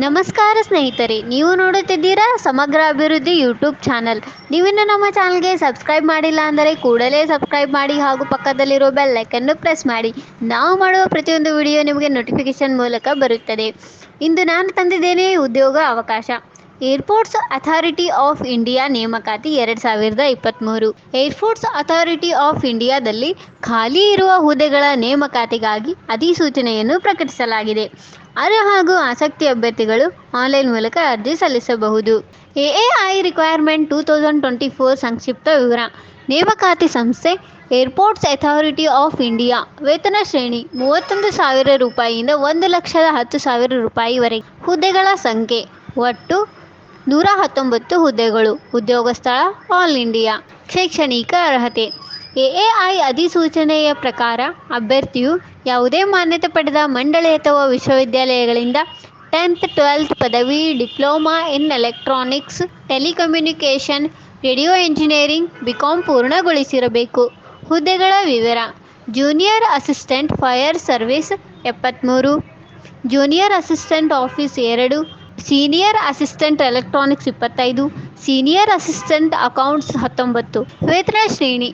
ನಮಸ್ಕಾರ ಸ್ನೇಹಿತರೆ, ನೀವು ನೋಡುತ್ತಿದ್ದೀರಾ ಸಮಗ್ರ ಅಭಿವೃದ್ಧಿ ಯೂಟ್ಯೂಬ್ ಚಾನಲ್. ನೀವಿನ್ನು ನಮ್ಮ ಚಾನಲ್ಗೆ ಸಬ್ಸ್ಕ್ರೈಬ್ ಮಾಡಿಲ್ಲ ಅಂದರೆ ಕೂಡಲೇ ಸಬ್ಸ್ಕ್ರೈಬ್ ಮಾಡಿ ಹಾಗೂ ಪಕ್ಕದಲ್ಲಿರೋ ಬೆಲ್ ಲೈಕನ್ನು ಪ್ರೆಸ್ ಮಾಡಿ. ನಾವು ಮಾಡುವ ಪ್ರತಿಯೊಂದು ವಿಡಿಯೋ ನಿಮಗೆ ನೋಟಿಫಿಕೇಶನ್ ಮೂಲಕ ಬರುತ್ತದೆ. ಇಂದು ನಾನು ತಂದಿದ್ದೇನೆ ಉದ್ಯೋಗ ಅವಕಾಶ. ಏರ್ಪೋರ್ಟ್ಸ್ ಅಥಾರಿಟಿ ಆಫ್ ಇಂಡಿಯಾ ನೇಮಕಾತಿ ಎರಡು ಸಾವಿರದ ಇಪ್ಪತ್ತ್ಮೂರು ಏರ್ಪೋರ್ಟ್ಸ್ ಅಥಾರಿಟಿ ಆಫ್ ಇಂಡಿಯಾದಲ್ಲಿ ಖಾಲಿ ಇರುವ ಹುದ್ದೆಗಳ ನೇಮಕಾತಿಗಾಗಿ ಅಧಿಸೂಚನೆಯನ್ನು ಪ್ರಕಟಿಸಲಾಗಿದೆ. ಅರ್ಹ ಹಾಗೂ ಆಸಕ್ತಿ ಅಭ್ಯರ್ಥಿಗಳು ಆನ್ಲೈನ್ ಮೂಲಕ ಅರ್ಜಿ ಸಲ್ಲಿಸಬಹುದು. AAI requirement two thousand twenty four ಸಂಕ್ಷಿಪ್ತ ವಿವರ. ನೇಮಕಾತಿ ಸಂಸ್ಥೆ ಏರ್ಪೋರ್ಟ್ಸ್ ಅಥಾರಿಟಿ ಆಫ್ ಇಂಡಿಯಾ ವೇತನ ಶ್ರೇಣಿ ಮೂವತ್ತೊಂದು ಸಾವಿರ ರೂಪಾಯಿಯಿಂದ ಒಂದು ಲಕ್ಷದ ಹತ್ತು ಸಾವಿರ ರೂಪಾಯಿವರೆಗೆ ಹುದ್ದೆಗಳ ಸಂಖ್ಯೆ. ಒಟ್ಟು ನೂರ ಹತ್ತೊಂಬತ್ತು ಹುದ್ದೆಗಳು, ಉದ್ಯೋಗ ಸ್ಥಳ, ಆಲ್ ಇಂಡಿಯಾ, ಶೈಕ್ಷಣಿಕ ಅರ್ಹತೆ. ಎಎಐ ಅಧಿಸೂಚನೆಯ ಪ್ರಕಾರ, ಅಭ್ಯರ್ಥಿಯು ಯಾವುದೇ ಮಾನ್ಯತೆ ಪಡೆದ ಮಂಡಳಿ ಅಥವಾ ವಿಶ್ವವಿದ್ಯಾಲಯಗಳಿಂದ ಟೆಂತ್, ಟ್ವೆಲ್ತ್ ಪದವಿ, diploma in electronics, telecommunication, radio engineering BCom ಪೂರ್ಣಗೊಳಿಸಿರಬೇಕು. ಹುದ್ದೆಗಳ ವಿವರ, ಜೂನಿಯರ್ ಅಸಿಸ್ಟೆಂಟ್ ಫೈರ್ ಸರ್ವಿಸ್ ಎಪ್ಪತ್ತ್ಮೂರು ಜೂನಿಯರ್ ಅಸಿಸ್ಟೆಂಟ್ ಆಫೀಸ್ ಎರಡು ಸೀನಿಯರ್ ಅಸಿಸ್ಟೆಂಟ್ ಎಲೆಕ್ಟ್ರಾನಿಕ್ಸ್ ಇಪ್ಪತ್ತೈದು ಸೀನಿಯರ್ ಅಸಿಸ್ಟೆಂಟ್ ಅಕೌಂಟ್ಸ್ ಹತ್ತೊಂಬತ್ತು. ವೇತನ ಶ್ರೇಣಿ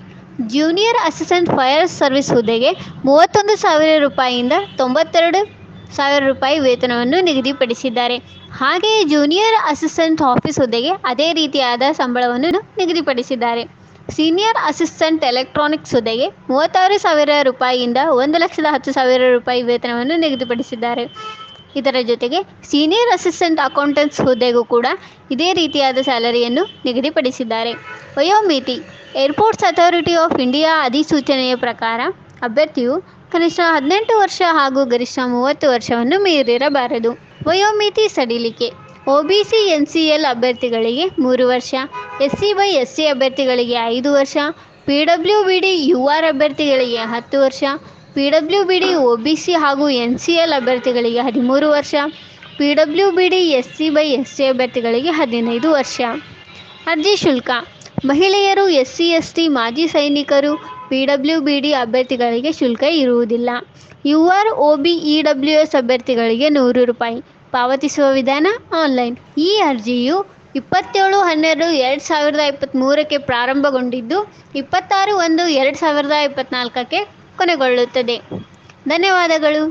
ಜೂನಿಯರ್ ಅಸಿಸ್ಟೆಂಟ್ ಫೈರ್ ಸರ್ವಿಸ್ ಹುದ್ದೆಗೆ ಮೂವತ್ತೊಂದು ಸಾವಿರ ರೂಪಾಯಿಯಿಂದ ತೊಂಬತ್ತೆರಡು ಸಾವಿರ ರೂಪಾಯಿ ವೇತನವನ್ನು ನಿಗದಿಪಡಿಸಿದ್ದಾರೆ. ಹಾಗೆಯೇ ಜೂನಿಯರ್ ಅಸಿಸ್ಟೆಂಟ್ ಆಫೀಸ್ ಹುದ್ದೆಗೆ ಅದೇ ರೀತಿಯಾದ ಸಂಬಳವನ್ನು ನಿಗದಿಪಡಿಸಿದ್ದಾರೆ. ಸೀನಿಯರ್ ಅಸಿಸ್ಟೆಂಟ್ ಎಲೆಕ್ಟ್ರಾನಿಕ್ಸ್ ಹುದ್ದೆಗೆ ಮೂವತ್ತಾರು ಸಾವಿರ ರೂಪಾಯಿಯಿಂದ ಒಂದು ಲಕ್ಷದ ಹತ್ತು ಸಾವಿರ ರೂಪಾಯಿ ವೇತನವನ್ನು ನಿಗದಿಪಡಿಸಿದ್ದಾರೆ. ಇದರ ಜೊತೆಗೆ ಸೀನಿಯರ್ ಅಸಿಸ್ಟೆಂಟ್ ಅಕೌಂಟೆಂಟ್ಸ್ ಹುದ್ದೆಗೂ ಕೂಡ ಇದೇ ರೀತಿಯಾದ ಸ್ಯಾಲರಿಯನ್ನು ನಿಗದಿಪಡಿಸಿದ್ದಾರೆ. ವಯೋಮಿತಿ ಏರ್ಪೋರ್ಟ್ಸ್ ಅಥಾರಿಟಿ ಆಫ್ ಇಂಡಿಯಾ ಅಧಿಸೂಚನೆಯ ಪ್ರಕಾರ ಅಭ್ಯರ್ಥಿಯು ಕನಿಷ್ಠ ಹದಿನೆಂಟು ವರ್ಷ ಹಾಗೂ ಗರಿಷ್ಠ ಮೂವತ್ತು ವರ್ಷವನ್ನು ಮೀರಿರಬಾರದು. ವಯೋಮಿತಿ ಸಡಿಲಿಕೆ O B C N C L ಅಭ್ಯರ್ಥಿಗಳಿಗೆ ಮೂರು ವರ್ಷ S C by S C ಅಭ್ಯರ್ಥಿಗಳಿಗೆ ಐದು ವರ್ಷ P W B D U R ಅಭ್ಯರ್ಥಿಗಳಿಗೆ ಹತ್ತು ವರ್ಷ W B D, O B C ಹಾಗೂ ಎನ್ ಸಿ ಎಲ್ ಅಭ್ಯರ್ಥಿಗಳಿಗೆ ಹದಿಮೂರು ವರ್ಷ, P W B D, S C by S C ಅಭ್ಯರ್ಥಿಗಳಿಗೆ ಹದಿನೈದು ವರ್ಷ. ಅರ್ಜಿ ಶುಲ್ಕ. ಮಹಿಳೆಯರು ಎಸ್ ಸಿ, ಎಸ್ ಟಿ, ಮಾಜಿ ಸೈನಿಕರು ಪಿ ಡಬ್ಲ್ಯೂ ಬಿ ಡಿ ಅಭ್ಯರ್ಥಿಗಳಿಗೆ ಶುಲ್ಕ ಇರುವುದಿಲ್ಲ. U R O B E W S ಅಭ್ಯರ್ಥಿಗಳಿಗೆ ನೂರು ರೂಪಾಯಿ. ಪಾವತಿಸುವ ವಿಧಾನ ಆನ್ಲೈನ್. ಈ ಅರ್ಜಿಯು ಇಪ್ಪತ್ತೇಳು ಹನ್ನೆರಡು ಎರಡು ಸಾವಿರದ ಇಪ್ಪತ್ತ್ಮೂರಕ್ಕೆ ಪ್ರಾರಂಭಗೊಂಡಿದ್ದು, ಇಪ್ಪತ್ತಾರು ಒಂದು ಎರಡು ಸಾವಿರದ ಇಪ್ಪತ್ತ್ನಾಲ್ಕಕ್ಕೆ ಕೊನೆಗೊಳ್ಳುತ್ತದೆ ಧನ್ಯವಾದಗಳು.